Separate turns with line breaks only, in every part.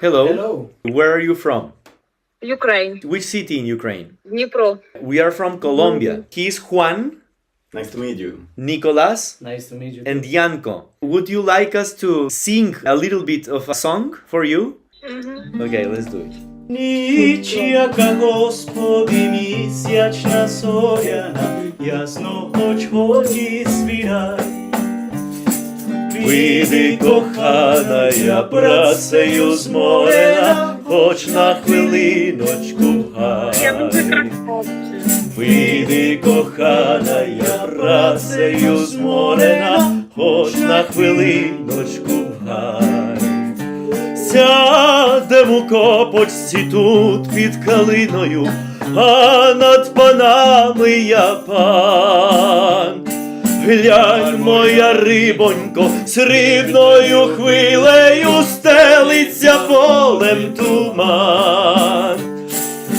Hello.
Hello.
Where are you from?
Ukraine,
Which city in Ukraine?
Дніпро.
We are from Colombia. He's Juan,
Nice to meet you.
Nicolas,
Nice to meet you.
and Yanko. Would you like us to sing a little bit of a song for you? Okay, let's do it.
Ніч, яка Господи місячна зоряна, ясно хоч ході світай. Вийди, кохана, я працею зморена, хоч на хвилиночку в гай. Вийди, кохана, я працею зморена, хоч на хвилиночку в гай. Сядем у копочці тут під калиною, а над панами я пан. Глянь, моя рибонько, срібною хвилею стелиться полем туман.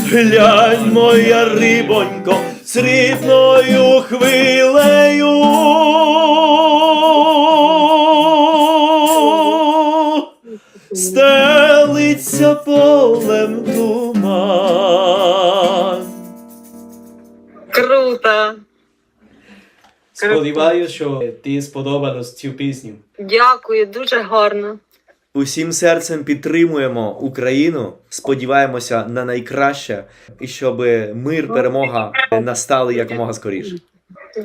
Глянь, моя рибонько, срібною хвилею. Стелиться полем туман.
Круто.
Сподіваюся, що ти сподобалось цю пісню.
Дякую, дуже гарно.
Усім серцем підтримуємо Україну. Сподіваємося на найкраще і щоб мир, перемога настали якомога скоріше.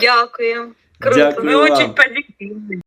Дякую. Круто.
Дякую
Ми
вам.
позитивні.